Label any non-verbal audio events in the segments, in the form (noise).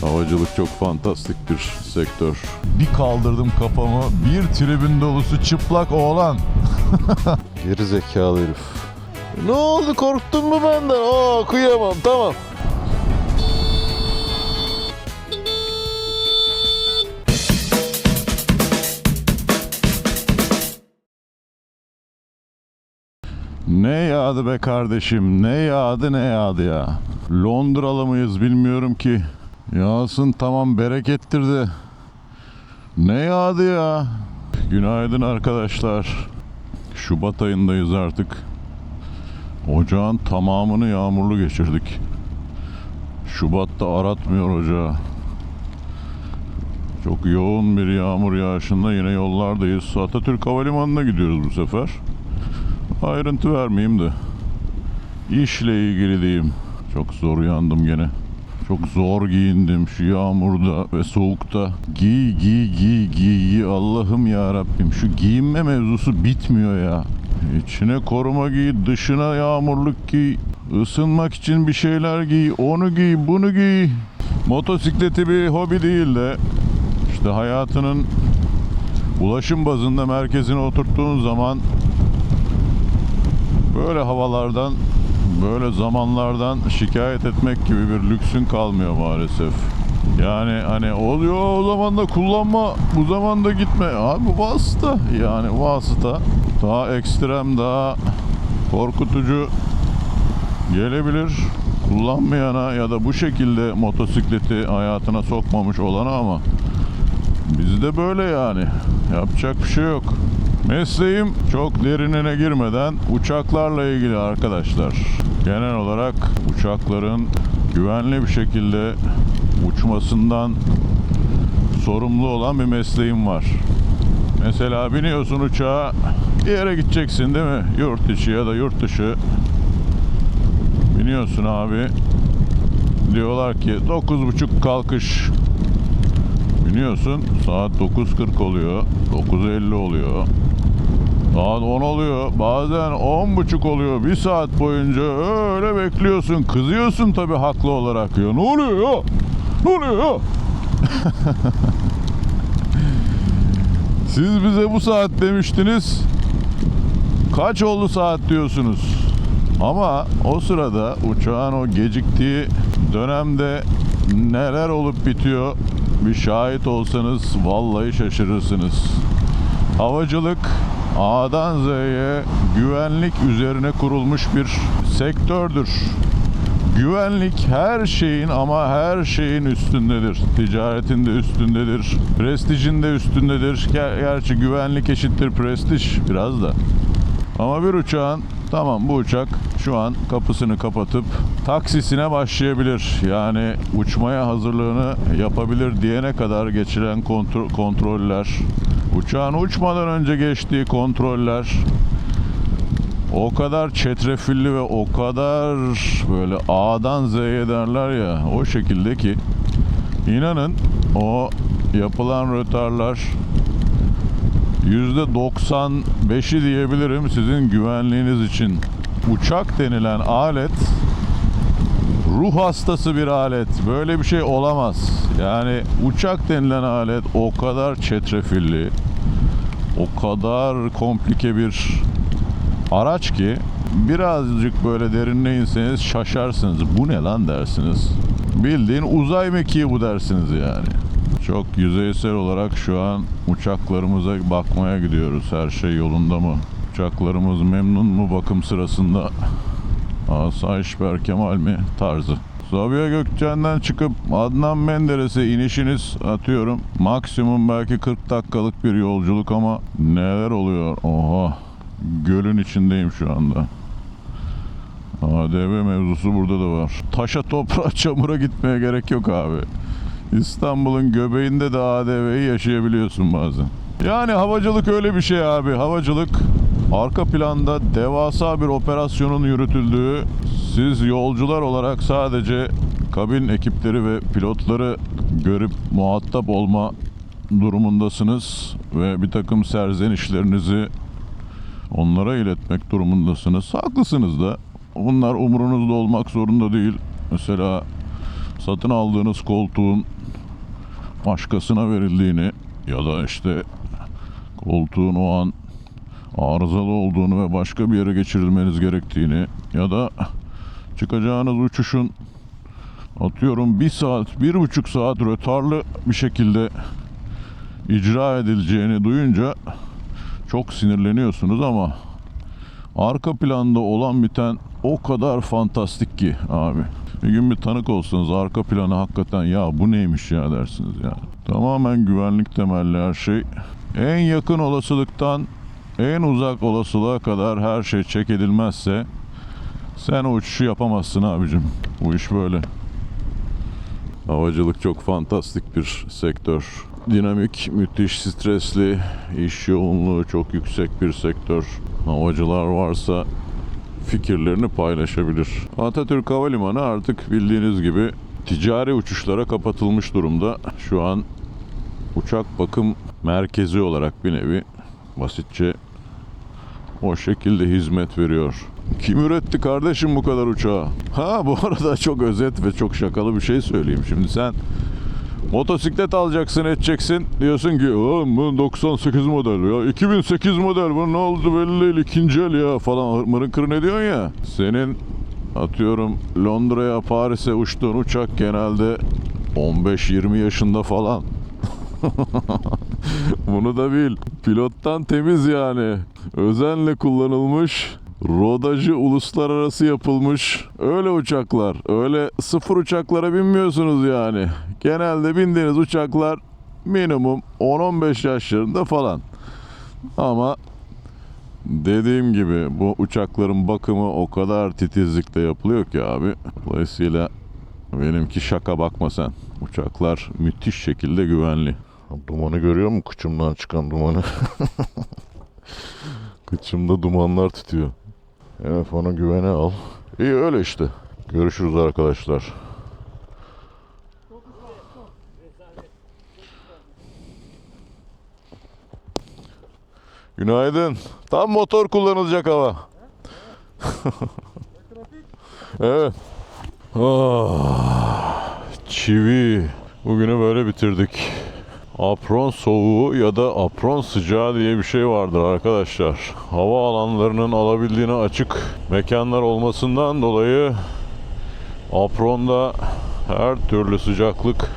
Havacılık çok fantastik bir sektör. Bir kaldırdım kafamı, bir tribün dolusu çıplak oğlan. (laughs) Geri zekalı herif. Ne oldu korktun mu benden? Aa kıyamam tamam. Ne yağdı be kardeşim? Ne yağdı ne yağdı ya? Londralı mıyız bilmiyorum ki. Yağsın tamam berekettir de. Ne yağdı ya? Günaydın arkadaşlar. Şubat ayındayız artık. Ocağın tamamını yağmurlu geçirdik. Şubat'ta aratmıyor ocağı. Çok yoğun bir yağmur yağışında yine yollardayız. Atatürk Havalimanı'na gidiyoruz bu sefer. Ayrıntı vermeyeyim de. İşle ilgili diyeyim. Çok zor uyandım gene. Çok zor giyindim şu yağmurda ve soğukta. Giy giy giy giy giy Allah'ım ya Rabbim şu giyinme mevzusu bitmiyor ya. İçine koruma giy, dışına yağmurluk giy. Isınmak için bir şeyler giy, onu giy, bunu giy. Motosikleti bir hobi değil de işte hayatının ulaşım bazında merkezine oturttuğun zaman böyle havalardan, böyle zamanlardan şikayet etmek gibi bir lüksün kalmıyor maalesef. Yani hani oluyor o zaman da kullanma, bu zaman da gitme. Abi vasıta yani vasıta daha ekstrem, daha korkutucu gelebilir kullanmayana ya da bu şekilde motosikleti hayatına sokmamış olana ama bizde böyle yani. Yapacak bir şey yok. Mesleğim çok derinine girmeden uçaklarla ilgili arkadaşlar. Genel olarak uçakların güvenli bir şekilde uçmasından sorumlu olan bir mesleğim var. Mesela biniyorsun uçağa bir yere gideceksin değil mi? Yurt içi ya da yurt dışı. Biniyorsun abi. Diyorlar ki 9.30 kalkış. Biniyorsun saat 9.40 oluyor. 9.50 oluyor. Saat 10 oluyor. Bazen 10.30 oluyor. Bir saat boyunca öyle bekliyorsun. Kızıyorsun tabii haklı olarak ya. Ne oluyor? Ne oluyor? (laughs) Siz bize bu saat demiştiniz. Kaç oldu saat diyorsunuz. Ama o sırada uçağın o geciktiği dönemde neler olup bitiyor bir şahit olsanız vallahi şaşırırsınız. Havacılık A'dan Z'ye güvenlik üzerine kurulmuş bir sektördür. Güvenlik her şeyin ama her şeyin üstündedir. Ticaretin de üstündedir. Prestijin de üstündedir. Ger- Gerçi güvenlik eşittir prestij biraz da. Ama bir uçağın tamam bu uçak şu an kapısını kapatıp taksisine başlayabilir. Yani uçmaya hazırlığını yapabilir diyene kadar geçilen kontro- kontroller, uçağın uçmadan önce geçtiği kontroller o kadar çetrefilli ve o kadar böyle A'dan Z'ye derler ya o şekilde ki inanın o yapılan rötarlar %95'i diyebilirim sizin güvenliğiniz için. Uçak denilen alet ruh hastası bir alet. Böyle bir şey olamaz. Yani uçak denilen alet o kadar çetrefilli, o kadar komplike bir araç ki birazcık böyle derinine inseniz şaşarsınız. Bu ne lan dersiniz. Bildiğin uzay mekiği bu dersiniz yani. Çok yüzeysel olarak şu an uçaklarımıza bakmaya gidiyoruz. Her şey yolunda mı? Uçaklarımız memnun mu bakım sırasında? Asayiş Berkemal mi? Tarzı. Sabiha Gökçen'den çıkıp Adnan Menderes'e inişiniz atıyorum. Maksimum belki 40 dakikalık bir yolculuk ama neler oluyor? Oha. Gölün içindeyim şu anda. ADV mevzusu burada da var. Taşa toprağa (laughs) çamura gitmeye gerek yok abi. İstanbul'un göbeğinde de ADV'yi yaşayabiliyorsun bazen. Yani havacılık öyle bir şey abi. Havacılık arka planda devasa bir operasyonun yürütüldüğü, siz yolcular olarak sadece kabin ekipleri ve pilotları görüp muhatap olma durumundasınız ve bir takım serzenişlerinizi onlara iletmek durumundasınız. Haklısınız da. Bunlar umurunuzda olmak zorunda değil. Mesela satın aldığınız koltuğun başkasına verildiğini ya da işte koltuğun o an arızalı olduğunu ve başka bir yere geçirilmeniz gerektiğini ya da çıkacağınız uçuşun atıyorum bir saat, bir buçuk saat rötarlı bir şekilde icra edileceğini duyunca çok sinirleniyorsunuz ama arka planda olan biten o kadar fantastik ki abi. Bir gün bir tanık olsanız arka planı hakikaten ya bu neymiş ya dersiniz ya. Tamamen güvenlik temelli her şey. En yakın olasılıktan en uzak olasılığa kadar her şey çek sen o uçuşu yapamazsın abicim. Bu iş böyle. Havacılık çok fantastik bir sektör. Dinamik, müthiş stresli, iş yoğunluğu çok yüksek bir sektör. Havacılar varsa fikirlerini paylaşabilir. Atatürk Havalimanı artık bildiğiniz gibi ticari uçuşlara kapatılmış durumda. Şu an uçak bakım merkezi olarak bir nevi basitçe o şekilde hizmet veriyor. Kim üretti kardeşim bu kadar uçağı? Ha bu arada çok özet ve çok şakalı bir şey söyleyeyim. Şimdi sen motosiklet alacaksın edeceksin. Diyorsun ki "Oğlum bu 98 model ya 2008 model bu ne oldu belli değil ikinci el ya falan mırın kırın ediyorsun ya. Senin atıyorum Londra'ya Paris'e uçtuğun uçak genelde 15-20 yaşında falan. (laughs) Bunu da bil. Pilottan temiz yani. Özenle kullanılmış. Rodajı uluslararası yapılmış. Öyle uçaklar. Öyle sıfır uçaklara binmiyorsunuz yani. Genelde bindiğiniz uçaklar minimum 10-15 yaşlarında falan. Ama dediğim gibi bu uçakların bakımı o kadar titizlikle yapılıyor ki abi. Dolayısıyla benimki şaka bakma sen. Uçaklar müthiş şekilde güvenli. Dumanı görüyor musun? Kıçımdan çıkan dumanı. (laughs) Kıçımda dumanlar tutuyor. Telefonu güvene al. İyi öyle işte. Görüşürüz arkadaşlar. Günaydın. Tam motor kullanılacak hava. (laughs) evet. Ah, çivi. Bugünü böyle bitirdik. Apron soğuğu ya da apron sıcağı diye bir şey vardır arkadaşlar. Hava alanlarının alabildiğine açık mekanlar olmasından dolayı apronda her türlü sıcaklık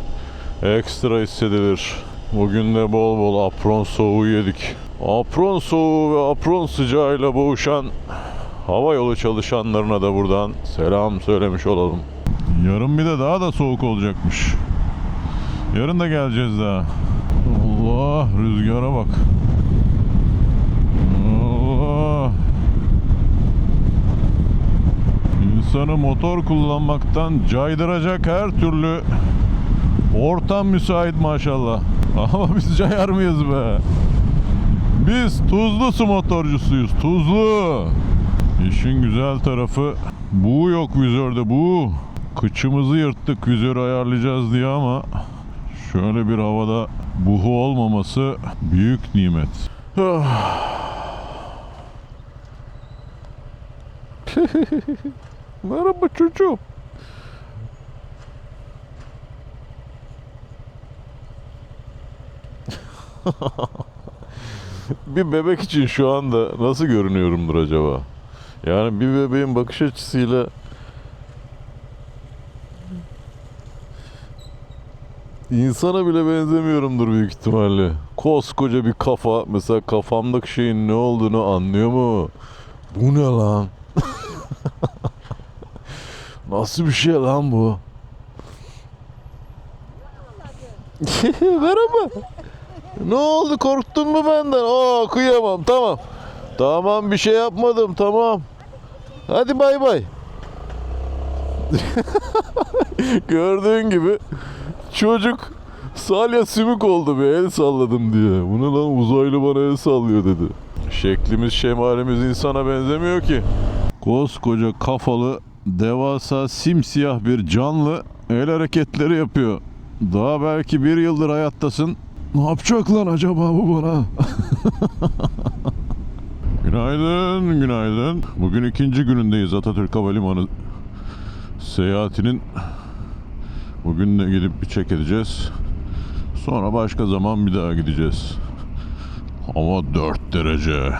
ekstra hissedilir. Bugün de bol bol apron soğuğu yedik. Apron soğuğu ve apron sıcağıyla boğuşan hava yolu çalışanlarına da buradan selam söylemiş olalım. Yarın bir de daha da soğuk olacakmış. Yarın da geleceğiz daha. Allah rüzgara bak. Allah. İnsanı motor kullanmaktan caydıracak her türlü ortam müsait maşallah. (laughs) Ama biz cayar mıyız be? Biz tuzlu su motorcusuyuz. Tuzlu. İşin güzel tarafı bu yok vizörde bu. Kıçımızı yırttık vizörü ayarlayacağız diye ama şöyle bir havada buhu olmaması büyük nimet. (laughs) Merhaba çocuğum. (laughs) bir bebek için şu anda nasıl görünüyorumdur acaba? Yani bir bebeğin bakış açısıyla insana bile benzemiyorumdur büyük ihtimalle. Koskoca bir kafa mesela kafamdaki şeyin ne olduğunu anlıyor mu? Bu ne lan? (laughs) Nasıl bir şey lan bu? (laughs) Merhaba. Ne oldu korktun mu benden? Aa kıyamam tamam. Tamam bir şey yapmadım tamam. Hadi bay bay. (laughs) Gördüğün gibi çocuk salya sümük oldu bir el salladım diye. Bu ne lan uzaylı bana el sallıyor dedi. Şeklimiz şemalimiz insana benzemiyor ki. Koskoca kafalı devasa simsiyah bir canlı el hareketleri yapıyor. Daha belki bir yıldır hayattasın. Ne yapacak lan acaba bu bana? (laughs) günaydın, günaydın. Bugün ikinci günündeyiz Atatürk Havalimanı seyahatinin. Bugün de gidip bir çek edeceğiz. Sonra başka zaman bir daha gideceğiz. Hava 4 derece.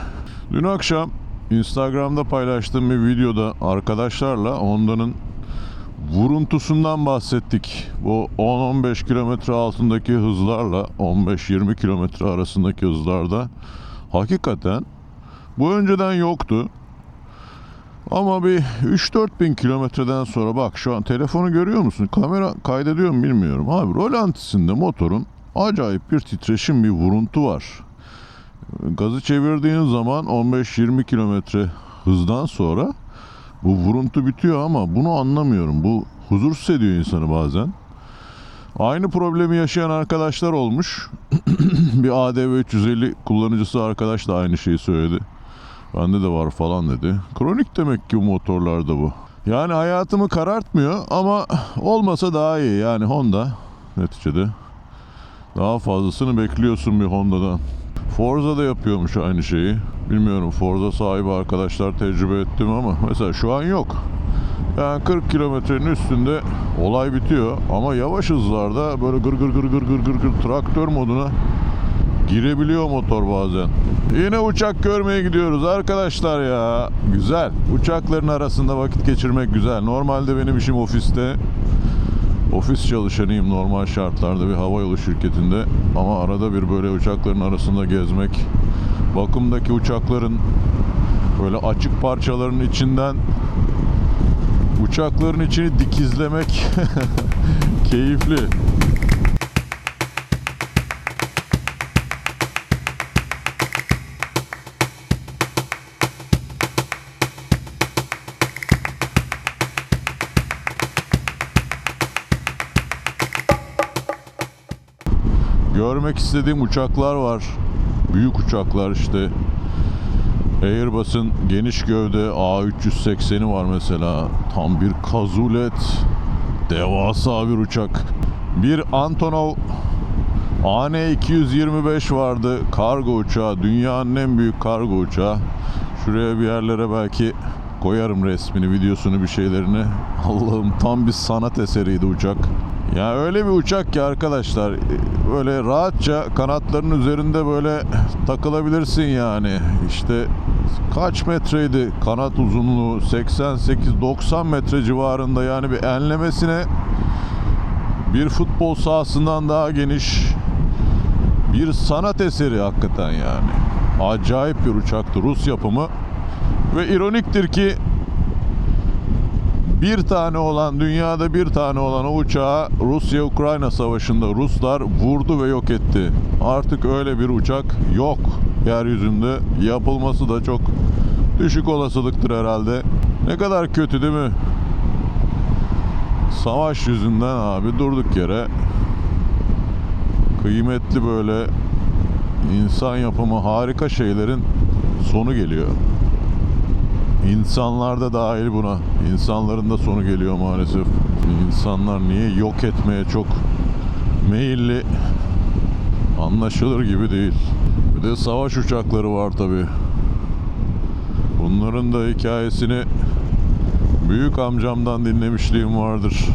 Dün akşam Instagram'da paylaştığım bir videoda arkadaşlarla Honda'nın vuruntusundan bahsettik. Bu 10-15 kilometre altındaki hızlarla 15-20 kilometre arasındaki hızlarda hakikaten bu önceden yoktu. Ama bir 3-4 bin kilometreden sonra bak şu an telefonu görüyor musun? Kamera kaydediyor mu bilmiyorum. Abi rolantisinde motorun acayip bir titreşim bir vuruntu var. Gazı çevirdiğin zaman 15-20 kilometre hızdan sonra bu vuruntu bitiyor ama bunu anlamıyorum. Bu huzursuz ediyor insanı bazen. Aynı problemi yaşayan arkadaşlar olmuş. (clears throat) bir ADV 350 kullanıcısı arkadaş da aynı şeyi söyledi. Bende de var falan dedi. Kronik demek ki motorlarda bu. Yani hayatımı karartmıyor ama olmasa daha iyi. Yani Honda neticede. Daha fazlasını bekliyorsun bir Honda'dan. Forza da yapıyormuş aynı şeyi. Bilmiyorum Forza sahibi arkadaşlar tecrübe ettim ama mesela şu an yok. Yani 40 kilometrenin üstünde olay bitiyor ama yavaş hızlarda böyle gır gır gır gır gır gır gır traktör moduna girebiliyor motor bazen. Yine uçak görmeye gidiyoruz arkadaşlar ya. Güzel. Uçakların arasında vakit geçirmek güzel. Normalde benim işim ofiste. Ofis çalışanıyım normal şartlarda bir havayolu şirketinde. Ama arada bir böyle uçakların arasında gezmek, bakımdaki uçakların böyle açık parçaların içinden uçakların içini dikizlemek (laughs) keyifli. Görmek istediğim uçaklar var. Büyük uçaklar işte. Airbus'un geniş gövde A380'i var mesela. Tam bir kazulet. Devasa bir uçak. Bir Antonov AN-225 vardı. Kargo uçağı. Dünyanın en büyük kargo uçağı. Şuraya bir yerlere belki koyarım resmini, videosunu, bir şeylerini. Allah'ım tam bir sanat eseriydi uçak. Ya öyle bir uçak ki arkadaşlar böyle rahatça kanatların üzerinde böyle takılabilirsin yani. İşte kaç metreydi kanat uzunluğu 88-90 metre civarında yani bir enlemesine bir futbol sahasından daha geniş bir sanat eseri hakikaten yani. Acayip bir uçaktı Rus yapımı ve ironiktir ki bir tane olan dünyada bir tane olan o uçağı Rusya-Ukrayna savaşında Ruslar vurdu ve yok etti. Artık öyle bir uçak yok yeryüzünde. Yapılması da çok düşük olasılıktır herhalde. Ne kadar kötü değil mi? Savaş yüzünden abi durduk yere kıymetli böyle insan yapımı harika şeylerin sonu geliyor. İnsanlar da dahil buna. İnsanların da sonu geliyor maalesef. İnsanlar niye yok etmeye çok meyilli anlaşılır gibi değil. Bir de savaş uçakları var tabi. Bunların da hikayesini büyük amcamdan dinlemişliğim vardır.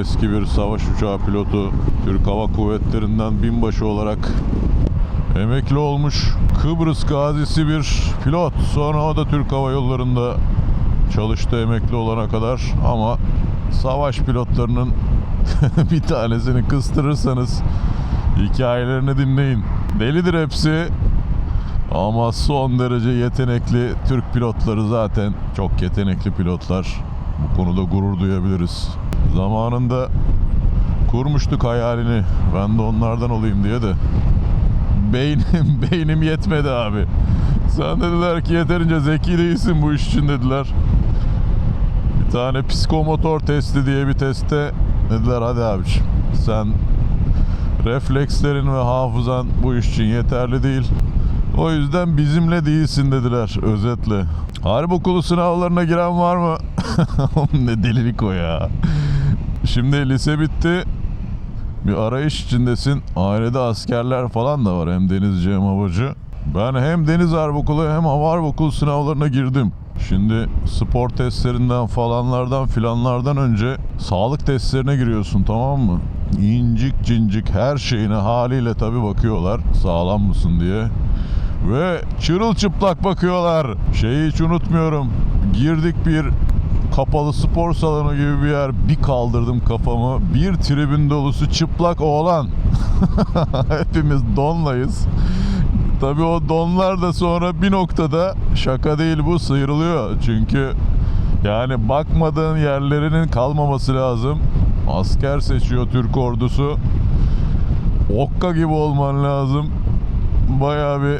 Eski bir savaş uçağı pilotu, Türk Hava Kuvvetleri'nden binbaşı olarak emekli olmuş Kıbrıs gazisi bir pilot. Sonra o da Türk Hava Yolları'nda çalıştı emekli olana kadar ama savaş pilotlarının (laughs) bir tanesini kıstırırsanız hikayelerini dinleyin. Delidir hepsi ama son derece yetenekli Türk pilotları zaten çok yetenekli pilotlar. Bu konuda gurur duyabiliriz. Zamanında kurmuştuk hayalini. Ben de onlardan olayım diye de beynim (laughs) beynim yetmedi abi. Sen dediler ki yeterince zeki değilsin bu iş için dediler. Bir tane psikomotor testi diye bir testte dediler hadi abiciğim sen reflekslerin ve hafızan bu iş için yeterli değil. O yüzden bizimle değilsin dediler özetle. Harp okulu sınavlarına giren var mı? (laughs) ne delilik o ya. Şimdi lise bitti bir arayış içindesin. Ailede askerler falan da var. Hem denizci hem havacı. Ben hem deniz harp okulu hem hava harp okulu sınavlarına girdim. Şimdi spor testlerinden falanlardan filanlardan önce sağlık testlerine giriyorsun tamam mı? İncik cincik her şeyine haliyle tabi bakıyorlar sağlam mısın diye. Ve çırılçıplak bakıyorlar. Şeyi hiç unutmuyorum. Girdik bir kapalı spor salonu gibi bir yer. Bir kaldırdım kafamı. Bir tribün dolusu çıplak oğlan. (laughs) Hepimiz donlayız. Tabii o donlar da sonra bir noktada şaka değil bu sıyrılıyor. Çünkü yani bakmadığın yerlerinin kalmaması lazım. Asker seçiyor Türk ordusu. Okka gibi olman lazım. Bayağı bir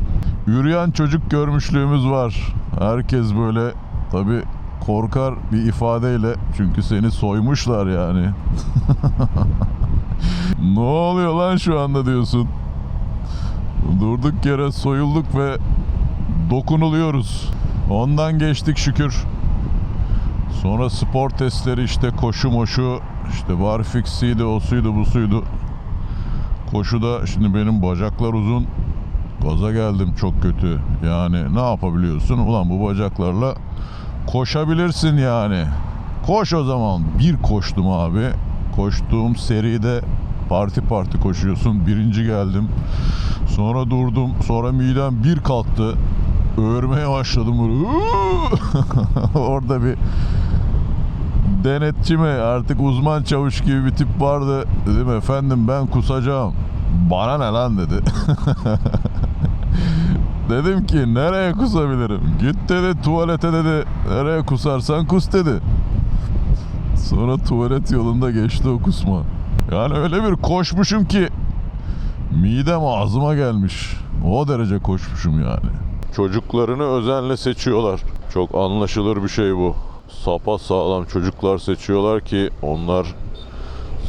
yürüyen çocuk görmüşlüğümüz var. Herkes böyle tabi korkar bir ifadeyle çünkü seni soymuşlar yani. (laughs) ne oluyor lan şu anda diyorsun. Durduk yere soyulduk ve dokunuluyoruz. Ondan geçtik şükür. Sonra spor testleri işte koşu moşu işte barfiksiydi o suydu bu suydu. Koşuda şimdi benim bacaklar uzun. Gaza geldim çok kötü. Yani ne yapabiliyorsun? Ulan bu bacaklarla koşabilirsin yani. Koş o zaman. Bir koştum abi. Koştuğum seride parti parti koşuyorsun. Birinci geldim. Sonra durdum. Sonra midem bir kalktı. Öğürmeye başladım. (laughs) Orada bir denetçi mi artık uzman çavuş gibi bir tip vardı. Dedim efendim ben kusacağım. Bana ne lan dedi. (laughs) Dedim ki nereye kusabilirim? Git dedi tuvalete dedi. Nereye kusarsan kus dedi. Sonra tuvalet yolunda geçti o kusma. Yani öyle bir koşmuşum ki midem ağzıma gelmiş. O derece koşmuşum yani. Çocuklarını özenle seçiyorlar. Çok anlaşılır bir şey bu. Sapa sağlam çocuklar seçiyorlar ki onlar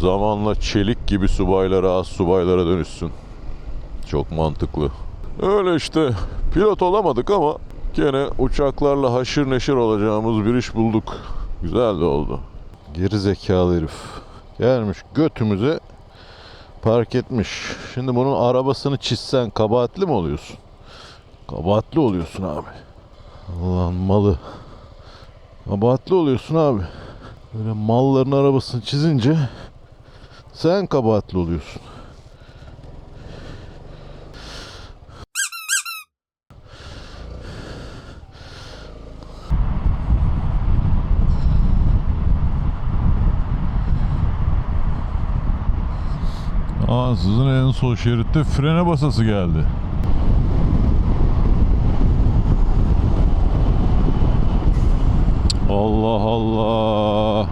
zamanla çelik gibi subaylara, az subaylara dönüşsün. Çok mantıklı. Öyle işte pilot olamadık ama gene uçaklarla haşır neşir olacağımız bir iş bulduk. Güzel de oldu. Geri zekalı herif. Gelmiş götümüze park etmiş. Şimdi bunun arabasını çizsen kabahatli mi oluyorsun? Kabahatli oluyorsun abi. Allah'ın malı. Kabahatli oluyorsun abi. Böyle malların arabasını çizince sen kabahatli oluyorsun. Ansızın en sol şeritte frene basası geldi. Allah Allah.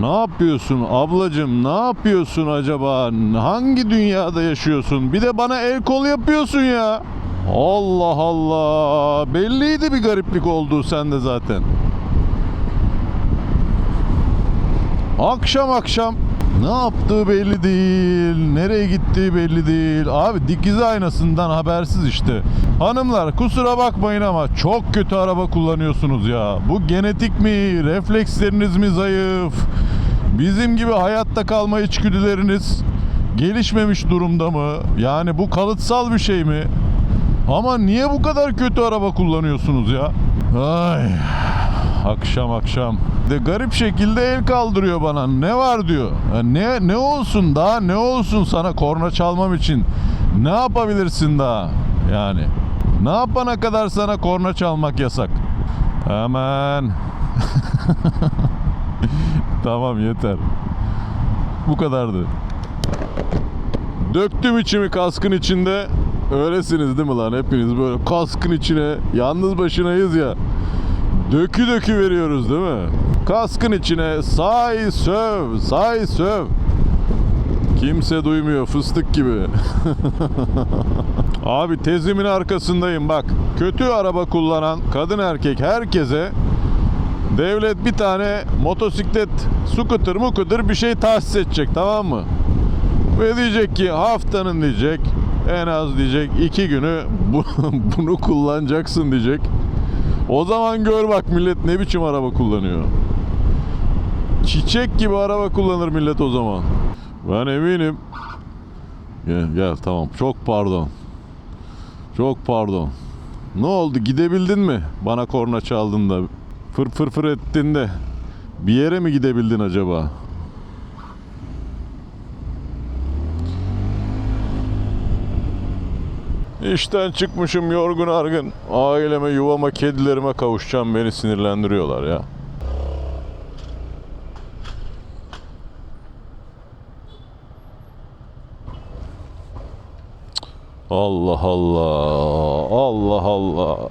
Ne yapıyorsun ablacım? Ne yapıyorsun acaba? Hangi dünyada yaşıyorsun? Bir de bana el kol yapıyorsun ya. Allah Allah. Belliydi bir gariplik olduğu sende zaten. Akşam akşam ne yaptığı belli değil, nereye gittiği belli değil. Abi dikiz aynasından habersiz işte. Hanımlar kusura bakmayın ama çok kötü araba kullanıyorsunuz ya. Bu genetik mi, refleksleriniz mi zayıf? Bizim gibi hayatta kalma içgüdüleriniz gelişmemiş durumda mı? Yani bu kalıtsal bir şey mi? Ama niye bu kadar kötü araba kullanıyorsunuz ya? Ay akşam akşam. De garip şekilde el kaldırıyor bana. Ne var diyor. Ya ne ne olsun daha ne olsun sana korna çalmam için. Ne yapabilirsin daha? Yani ne yapana kadar sana korna çalmak yasak? Hemen. (laughs) tamam yeter. Bu kadardı. Döktüm içimi kaskın içinde. Öylesiniz değil mi lan hepiniz böyle kaskın içine yalnız başınayız ya. Dökü dökü veriyoruz değil mi? Kaskın içine say söv, say söv. Kimse duymuyor fıstık gibi. (laughs) Abi tezimin arkasındayım bak. Kötü araba kullanan kadın erkek herkese devlet bir tane motosiklet, scooter mukudur bir şey tahsis edecek tamam mı? Ve diyecek ki haftanın diyecek en az diyecek iki günü bu, (laughs) bunu kullanacaksın diyecek. O zaman gör bak millet ne biçim araba kullanıyor. Çiçek gibi araba kullanır millet o zaman. Ben eminim. Gel, gel tamam çok pardon. Çok pardon. Ne oldu gidebildin mi? Bana korna çaldığında fır fır fır ettiğinde bir yere mi gidebildin acaba? İşten çıkmışım yorgun argın. Aileme, yuvama, kedilerime kavuşacağım beni sinirlendiriyorlar ya. Allah Allah. Allah Allah.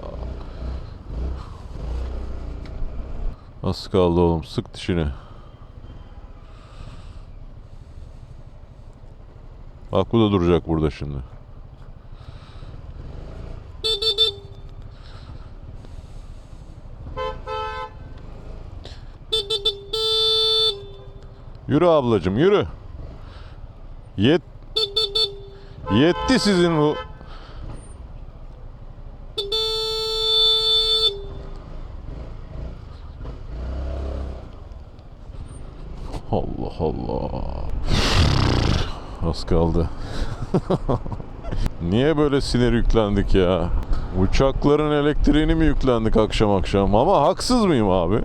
Az kaldı oğlum. Sık dişini. Bak bu da duracak burada şimdi. Yürü ablacım yürü. Yet Yetti sizin bu. Allah Allah. Az kaldı. (laughs) Niye böyle sinir yüklendik ya? Uçakların elektriğini mi yüklendik akşam akşam? Ama haksız mıyım abi?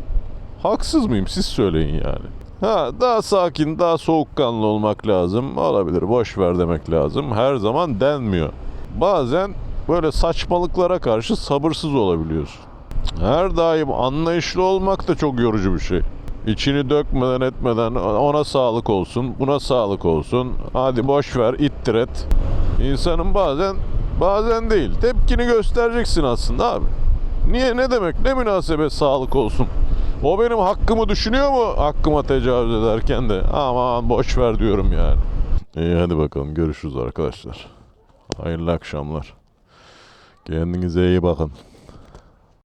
Haksız mıyım? Siz söyleyin yani. Ha, daha sakin, daha soğukkanlı olmak lazım. Olabilir, boş ver demek lazım. Her zaman denmiyor. Bazen böyle saçmalıklara karşı sabırsız olabiliyorsun. Her daim anlayışlı olmak da çok yorucu bir şey. İçini dökmeden etmeden ona sağlık olsun, buna sağlık olsun. Hadi boş ver, ittir et. İnsanın bazen, bazen değil. Tepkini göstereceksin aslında abi. Niye, ne demek, ne münasebet sağlık olsun. O benim hakkımı düşünüyor mu hakkıma tecavüz ederken de aman boş ver diyorum yani. İyi hadi bakalım görüşürüz arkadaşlar. Hayırlı akşamlar. Kendinize iyi bakın.